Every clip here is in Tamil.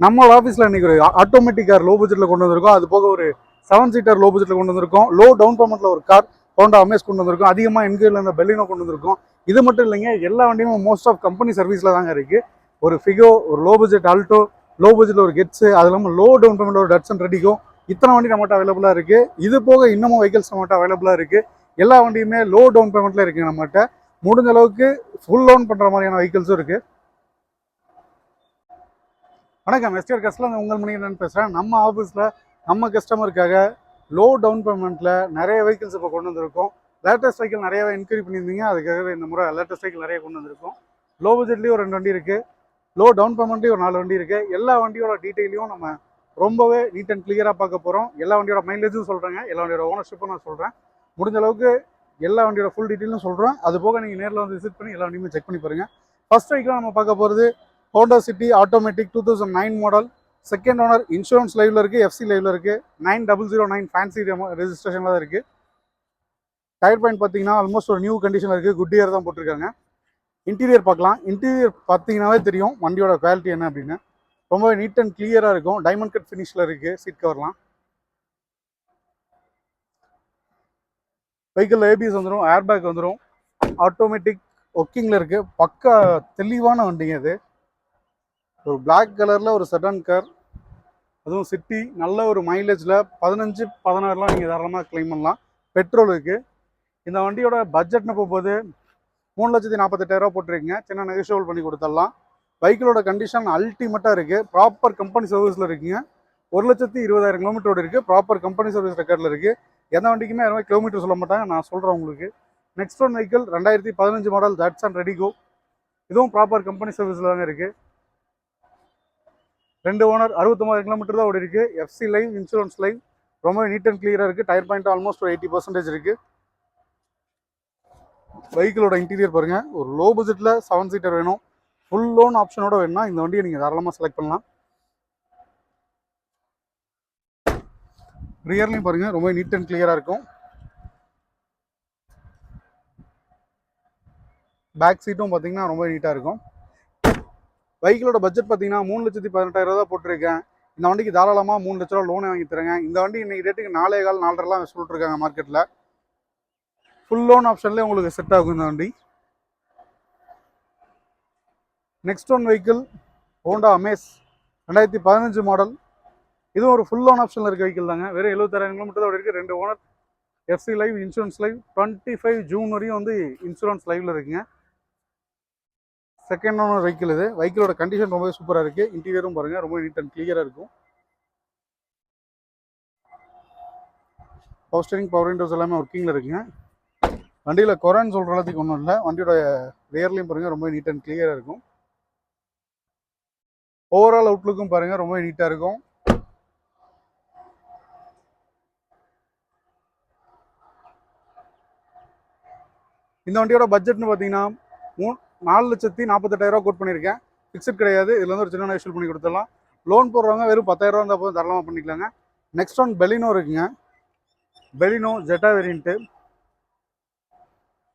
நம்ம ஆஃபீஸில் இன்றைக்கி ஒரு ஆட்டோமேட்டிக் கார் லோ பட்ஜெட்டில் கொண்டு வந்திருக்கோம். அது போக ஒரு செவன் சீட்டர் லோ பட்ஜெட்டில் கொண்டு வந்திருக்கோம். லோ டவுன் பேமெண்ட்டில் ஒரு கார் ஹோண்டா அமேஸ் கொண்டு வந்திருக்கோம். அதிகமாக என்கேல இந்த பெல்லினோ கொண்டு வந்திருக்கோம். இது மட்டும் இல்லைங்க எல்லா வண்டியுமே மோஸ்ட் ஆஃப் கம்பெனி சர்வீஸில் தாங்க இருக்குது ஒரு ஃபிகோ ஒரு லோ பட்ஜெட் ஆல்டோ லோ பட்ஜெட்டில் ஒரு கெட்ஸு அது இல்லாமல் லோ டவுன் பேமெண்ட் ஒரு டட்ஸன் ரெடிக்கும் இத்தனை வண்டி நம்மகிட்ட அவைலபிளாக இருக்குது இது போக இன்னமும் வெஹிக்கல்ஸ் நம்மகிட்ட அவைலபிளாக இருக்குது எல்லா வண்டியுமே லோ டவுன் பேமெண்ட்டில் இருக்குது நம்மகிட்ட. முடிஞ்ச அளவுக்கு ஃபுல் லோன் பண்ணுற மாதிரியான வெஹிக்கிள்ஸும் இருக்குது வணக்கம் எஸ்டிஆர் கஸ்டில் உங்கள் மணி என்னன்னு பேசுகிறேன் நம்ம ஆஃபீஸில் நம்ம கஸ்டமருக்காக லோ டவுன் பேமெண்ட்டில் நிறைய வெஹிக்கிள்ஸ் இப்போ கொண்டு வந்திருக்கோம். லேட்டஸ்ட் வெஹிக்கிள் நிறையவே என்கொயரி பண்ணியிருந்தீங்க. அதுக்காக இந்த முறை லேட்டஸ்ட் வெஹிக்கிள் நிறைய கொண்டு வந்திருக்கோம். லோ பட்ஜெட்லேயும் ஒரு ரெண்டு வண்டி இருக்குது லோ டவுன் பேமெண்ட்லேயும் ஒரு நாலு வண்டி இருக்குது எல்லா வண்டியோட டீட்டெயிலையும் நம்ம ரொம்பவே நீட் அண்ட் கிளியராக பார்க்க போகிறோம் எல்லா வண்டியோட மைலேஜும் சொல்கிறேங்க எல்லா வண்டியோட ஓனர்ஷிப்பும் நான் சொல்கிறேன் முடிஞ்ச அளவுக்கு எல்லா வண்டியோட ஃபுல் டீட்டெயிலும் சொல்கிறேன் அது போக நீங்கள் நேரில் வந்து விசிட் பண்ணி எல்லா வண்டியுமே செக் பண்ணி பாருங்கள் ஃபஸ்ட் வெஹிக்கிளாக நம்ம பார்க்க போகிறது Honda City automatic two thousand nine model second owner insurance லைவ்ல இருக்கு எஃப்சி லைவ்ல இருக்கு. Nine double zero nine fancy ரெஜிஸ்ட்ரேஷன்ல தான் இருக்கு. டயர் பாயிண்ட் பார்த்தீங்கன்னா ஆல்மோஸ்ட் ஒரு நியூ கண்டிஷன் இருக்கு. குட் இயர் தான் போட்டிருக்காங்க. இன்டீரியர் பார்க்கலாம். இன்டீரியர் பார்த்தீங்கன்னாவே தெரியும் வண்டியோட குவாலிட்டி என்ன அப்படின்னு. ரொம்ப நீட் அண்ட் கிளியராக இருக்கும். டைமண்ட் கட் ஃபினிஷில் இருக்கு. சீட் கவர்லாம் வெஹிக்கிள் ஏபிஎஸ் வந்துடும் ஏர் பேக் வந்துடும் ஆட்டோமேட்டிக் ஒர்க்கிங்கில் இருக்குது பக்கா தெளிவான வண்டிங்க இது. ஒரு பிளாக் கலரில் ஒரு செடான் கார் அதுவும் சிட்டி நல்ல ஒரு மைலேஜில் பதினஞ்சு பதினாறுலாம் நீங்கள் தாராளமாக கிளைம் பண்ணலாம். பெட்ரோல் இருக்குது இந்த வண்டியோட பட்ஜெட்னு போகும்போது மூணு லட்சத்தி நாற்பத்தெட்டாயிரரூவா போட்டிருக்கீங்க. சின்ன நெகோஷியபிள் பண்ணி கொடுத்துடலாம். பைக்கிலோட கண்டிஷன் அல்டிமேட்டாக இருக்குது ப்ராப்பர் கம்பெனி சர்வீஸில் இருக்குங்க. ஒரு லட்சத்தி இருபதாயிரம் கிலோமீட்டரோட இருக்குது ப்ராப்பர் கம்பெனி சர்வீஸ் ரெக்கார்டில் இருக்குது எந்த வண்டிக்குமே யாருமே கிலோமீட்டர் சொல்ல மாட்டாங்க. நான் சொல்கிறேன் உங்களுக்கு. நெக்ஸ்ட் ஒன் வெஹிக்கிள் ரெண்டாயிரத்தி பதினஞ்சு மாடல் தட்ஸ் அண்ட் ரெடிகோ இதுவும் ப்ராப்பர் கம்பெனி சர்வீஸில் தாங்க இருக்குது ரெண்டு ஓனர் அறுபத்தொம்பது கிலோமீட்டர் தான் ஓடி இருக்கு. எஃப்சி லைவ் இன்சூரன்ஸ் லைவ் ரொம்ப நீட் அண்ட் கிளியராக இருக்குது டயர் பாயிண்ட் ஆல்மோஸ்ட் ஒரு எயிட்டி பர்சன்டேஜ் இருக்குது வெஹிக்கிளோட இன்டீரியர் பாருங்கள் ஒரு லோ பட்ஜெட்டில் செவன் சீட்டர் வேணும் ஃபுல் லோன் ஆப்ஷனோட வேணும்னா இந்த வண்டியை நீங்கள் தாராளமாக செலக்ட் பண்ணலாம். ரியர்லையும் பாருங்கள் ரொம்ப நீட் அண்ட் கிளியராக இருக்கும். பேக் சீட்டும் பார்த்தீங்கன்னா ரொம்ப நீட்டாக இருக்கும். வெஹிக்கிளோட பட்ஜெட் பார்த்தீங்கன்னா மூணு லட்சத்தி பதினெட்டாயிரம் ரூபா போட்டிருக்கேன். இந்த வண்டிக்கு தாராளமாக மூணு லட்ச ரூபா லோனை வாங்கி தரேங்க. இந்த வண்டி இன்னைக்கு ரேட்டுக்கு நாலே கால் நாலரைலாம் சொல்லிட்டுருக்காங்க மார்க்கெட்டில் ஃபுல் லோன் ஆப்ஷன்லேயே உங்களுக்கு செட் ஆகும் இந்த வண்டி. Next one vehicle Honda Amaze ரெண்டாயிரத்தி பதினஞ்சு மாடல் இதுவும் ஒரு ஃபுல் லோன் ஆப்ஷனில் இருக்க வெஹிக்கிள் தாங்க. வெறும் எழுபத்தாயிரம் கிலோமீட்டர் தான் இருக்குது ரெண்டு owner FC live insurance live twenty five June வரையும் வந்து இன்சூரன்ஸ் லைவில் இருக்குங்க. செகண்ட் ஓனர் வெஹிக்கிள் இது. வெஹிக்கிளோட கண்டிஷன் ரொம்பவே சூப்பராக இருக்குது இன்டீரியரும் பாருங்கள் ரொம்ப நீட் அண்ட் கிளியராக இருக்கும். பவர் ஸ்டேரிங் பவர் விண்டோஸ் எல்லாமே ஒர்க்கிங்கில் இருக்குங்க. வண்டியில் குறைன்னு சொல்கிற அளவுக்கு ஒன்றும் இல்லை. வண்டியோட ரேர்லையும் பாருங்கள் ரொம்ப நீட் அண்ட் கிளியராக இருக்கும். ஓவரால் அவுட்லுக்கும் பாருங்கள் ரொம்ப நீட்டாக இருக்கும். இந்த வண்டியோட பட்ஜெட்னு பார்த்தீங்கன்னா மூ நாலு லட்சத்தி நாற்பத்தெட்டாயிரரூவா கோட் பண்ணியிருக்கேன். ஃபிக்ஸட் கிடையாது. இதில் வந்து ஒரு சின்ன இஷ்யூ பண்ணி கொடுத்துடலாம். லோன் போடுறவங்க வெறும் பத்தாயிரரூவா இருந்தால் போதும் தரலாமா பண்ணிக்கலாங்க. நெக்ஸ்ட் ஒன் பெலினோ இருக்குங்க. Baleno Zeta variant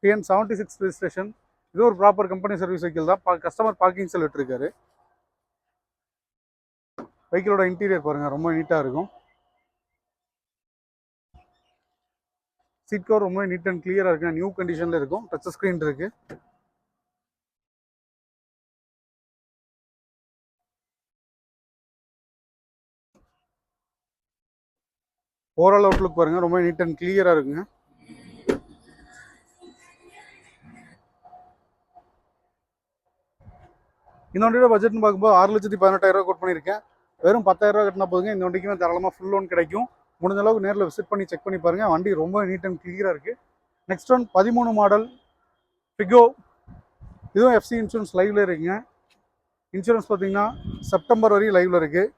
TN seventy six registration இது ஒரு ப்ராப்பர் கம்பெனி சர்வீஸ் வெஹிக்கிள் தான். கஸ்டமர் பார்க்கிங் செல் விட்டுருக்காரு. வெஹிக்கிளோட இன்டீரியர் பாருங்கள் ரொம்ப நீட்டாக இருக்கும். சீட் கவர் ரொம்ப நீட் அண்ட் கிளியராக இருக்குங்க. நியூ கண்டிஷனில் இருக்கும். டச் ஸ்க்ரீன் இருக்குது ஓவரால் அவுட்லுக் பாருங்க ரொம்ப நீட் அண்ட் கிளியராக இருக்குங்க. இந்த வண்டியோட பட்ஜெட்னு பார்க்கும்போது ஆறு லட்சத்தி பதினெட்டாயிரம் ரூபா கோட் பண்ணியிருக்கேன். வெறும் பத்தாயிரம் ரூபா கட்டினா போதுங்க இந்த வண்டிக்குமே தாராளமாக ஃபுல் லோன் கிடைக்கும். முடிஞ்ச அளவுக்கு நேரில் விசிட் பண்ணி செக் பண்ணி பாருங்கள் வண்டி ரொம்ப நீட் அண்ட் கிளியராக இருக்குது நெக்ஸ்ட் ஒன் பதிமூணு மாடல் பிகோ இதுவும் எஃப்சி இன்சூரன்ஸ் லைவ்ல இருக்குங்க. இன்சூரன்ஸ் பார்த்தீங்கன்னா செப்டம்பர் வரையும் லைவ்ல இருக்குது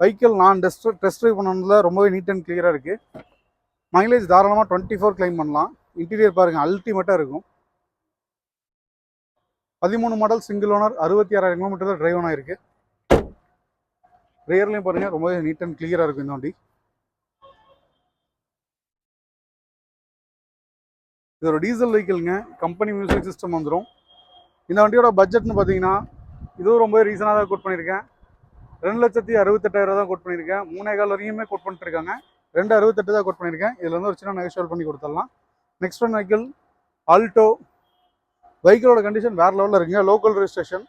வெஹிக்கிள் நான் டெஸ்ட் டெஸ்ட் ட்ரைவ் பண்ணதில் ரொம்பவே நீட் அண்ட் கிளியராக இருக்குது மைலேஜ் தாராளமாக டுவெண்ட்டி ஃபோர் கிளைம் பண்ணலாம். இன்டீரியர் பாருங்கள் அல்டிமேட்டாக இருக்கும். பதிமூணு மாடல் சிங்கிள் ஓனர் அறுபத்தி ஆறாயிரம் கிலோமீட்டர் தான் டிரைவ் ஆகிருக்கு ரியர்லையும் பாருங்கள் ரொம்பவே நீட் அண்ட் கிளியராக இருக்கும் இந்த வண்டி. இது ஒரு டீசல் வெஹிக்கிள்ங்க கம்பெனி மியூசிக் சிஸ்டம் வந்துடும் இந்த வண்டியோட பட்ஜெட்னு பார்த்தீங்கன்னா இதுவும் ரொம்ப ரீசனாக தான் கோட் பண்ணியிருக்கேன் ரெண்டு லட்சத்தி அறுபத்தெட்டாயிரம் தான் கோட் பண்ணியிருக்கேன். மூணே கால் வரைக்குமே கோட் பண்ணிட்டுருக்காங்க. ரெண்டு அறுபத்தெட்டு தான் கோட் பண்ணியிருக்கேன். இதில் வந்து ஒரு சின்ன நெகோஷியல் பண்ணி கொடுத்துடலாம். நெக்ஸ்ட் ஒன் வெஹிக்கிள் ஆல்டோ வெஹிக்கிளோட கண்டிஷன் வேறு லெவலில் இருக்குங்க. Local registration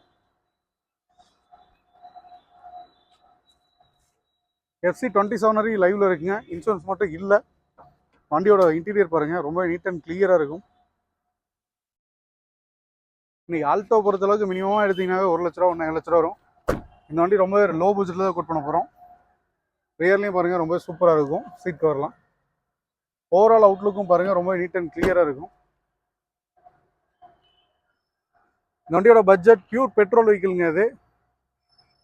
FC twenty seven வரைக்கும் லைவில் இருக்குங்க. இன்சூரன்ஸ் மட்டும் இல்லை. வண்டியோட இன்டீரியர் பாருங்கள் ரொம்ப நீட் அண்ட் கிளியராக இருக்கும். இன்றைக்கி ஆல்டோ பொறுத்தளவுக்கு மினிமமாக எடுத்திங்கனாவே ஒரு லட்ச ரூபா ஒன்றரை லட்ச ரூபா வரும். இந்த வண்டி ரொம்ப லோ பட்ஜெட்டில் தான் கோட் பண்ண போகிறோம் ரியர்லையும் பாருங்கள் ரொம்ப சூப்பராக இருக்கும். சீட் கவர்லாம் ஓவரால் அவுட்லுக்கும் பாருங்கள் ரொம்ப நீட் அண்ட் கிளியராக இருக்கும். இந்த வண்டியோட பட்ஜெட் பியூர் பெட்ரோல் வெஹிக்கிள்ங்க அது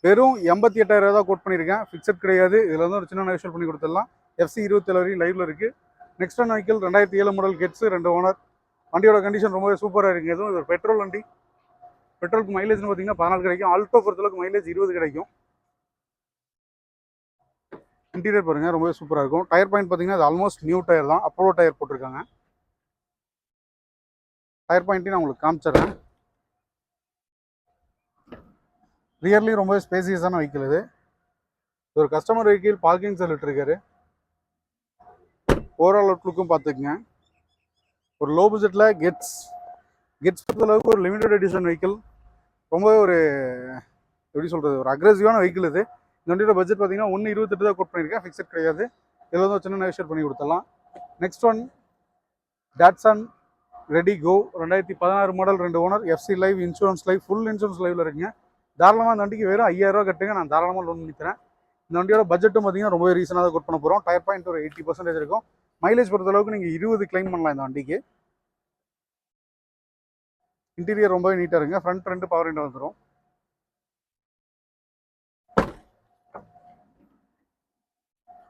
வெறும் எண்பத்தி எட்டாயிரம் தான் கோட் பண்ணியிருக்கேன் ஃபிக்ஸட் கிடையாது. இதில் வந்து ஒரு சின்ன நெகோஷியல் பண்ணி கொடுத்துடலாம். எஃப்சி இருபத்தேழு வரையும் லைவில் இருக்குது நெக்ஸ்ட் ஒன் வெஹிக்கிள் ரெண்டாயிரத்தி ஏழு மாடல் கெட்ஸு ரெண்டு ஓனர் வண்டியோட கண்டிஷன் ரொம்பவே சூப்பராக இருக்குது எதுவும் இது ஒரு பெட்ரோல் வண்டி. பெட்ரோலுக்கு மைலேஜ்னு பார்த்தீங்கன்னா பதினாலு கிடைக்கும். ஆல்டோ பொறுத்தளவுக்கு மைலேஜ் இருபது கிடைக்கும். இன்டீரியர் பாருங்க ரொம்பவே சூப்பராக இருக்கும். டயர் பாயிண்ட் பார்த்தீங்கன்னா அது ஆல்மோஸ்ட் நியூ டயர் தான். அப்போலோ டயர் போட்டிருக்காங்க. டயர் பாயிண்ட்டையும் நான் உங்களுக்கு காமிச்சிடுறேன். ரியர்லி ரொம்ப ஸ்பேசியஸான வெஹிக்கிள் இது. இது ஒரு கஸ்டமர் வெஹிக்கிள் பார்க்கிங் சொல்லிட்டு இருக்காரு ஓவரால் அவுட்லுக்கும் பார்த்துக்குங்க. ஒரு லோ பட்ஜெட்டில் கெட்ஸ் கெட்ஸ் பொறுத்தளவுக்கு ஒரு லிமிடெட் எடிஷன் வெஹிக்கிள் ரொம்பவே ஒரு எப்படி சொல்கிறது ஒரு அக்ரெசிவான வெஹிக்கிள் இது. இந்த வண்டியோட பட்ஜெட் பார்த்தீங்கன்னா ஒன்று இருபத்தெட்டு தான் கோட் பண்ணியிருக்கேன். ஃபிக்ஸட் கிடையாது. இதில் வந்து ஒரு சின்ன நெகோஷியேட் பண்ணி கொடுத்துடலாம். Next one Datsun redi go ரெண்டாயிரத்தி பதினாறு மாடல் ரெண்டு owner FC live insurance live full insurance லைவில் இருக்குங்க. தாராளமாக அந்த வண்டிக்கு வெறும் ஐயாயிரம் ரூபா கட்டுங்க. நான் தாராளமாக லோன் பண்ணித்தரேன் இந்த வண்டியோட பட்ஜெட்டும் பார்த்தீங்கன்னா ரொம்பவே ரீசனாக கோட் பண்ண போகிறோம் டயர் பாயிண்ட் ஒரு எயிட்டி பர்சன்டேஜ் இருக்கும். மைலேஜ் பொறுத்தளவுக்கு நீங்கள் இருபது கிளைம் பண்ணலாம் இந்த வண்டிக்கு. இன்டீரியர் ரொம்பவே நீட்டாக இருக்குங்க. ஃப்ரண்ட் ரெண்டு பவர் விண்டோ வந்துடும்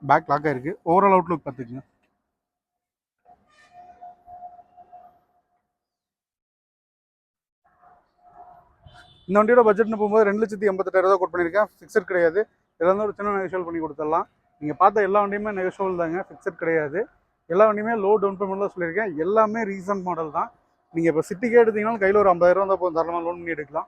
பேக் லாக்காக இருக்குது ஓவரால் அவுட்லுக் பார்த்துக்குங்க. இந்த வண்டியோட பட்ஜெட்னு போகும்போது ரெண்டு லட்சத்தி எண்பத்தெட்டாயிரம் ரூபா கோட் பண்ணியிருக்கேன். ஃபிக்ஸட் கிடையாது. இதில் வந்து ஒரு சின்ன நெகோஷியல் பண்ணி கொடுத்துடலாம். நீங்கள் பார்த்த எல்லா வண்டியுமே நெகோஷியல் தாங்க. ஃபிக்ஸட் கிடையாது. எல்லா வண்டியுமே லோ டவுன் பேமெண்ட்லாம் சொல்லியிருக்கேன். எல்லாமே ரீசன்ட் மாடல் தான். நீங்கள் இப்போ சிட்டிக்கே எடுத்தீங்கன்னா கையில் ஒரு ஐம்பதாயிரம் இருந்தால் போதும். தரமாக லோன் பண்ணி எடுக்கலாம்.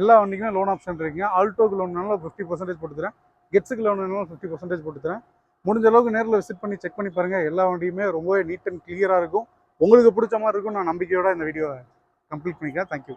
எல்லா வண்டிக்குமே லோன் ஆப்ஷன் இருக்குங்க ஆல்டோக்கு லோன்னாலும் ஃபிஃப்டி பர்சன்டேஜ் போட்டுத்தரேன் கெட்ஸுக்கு லோன்னாலும் ஃபிஃப்டி பர்சன்டேஜ் போட்டுத்தரேன் முடிஞ்ச அளவுக்கு நேரில் விசிட் பண்ணி செக் பண்ணி பாருங்கள் எல்லா வண்டியுமே ரொம்பவே நீட் அண்ட் கிளியராக இருக்கும். உங்களுக்கு பிடிச்ச மாதிரி இருக்கும். நான் நம்பிக்கையோட இந்த வீடியோவை கம்ப்ளீட் பண்ணிக்கிறேன். தேங்க்யூ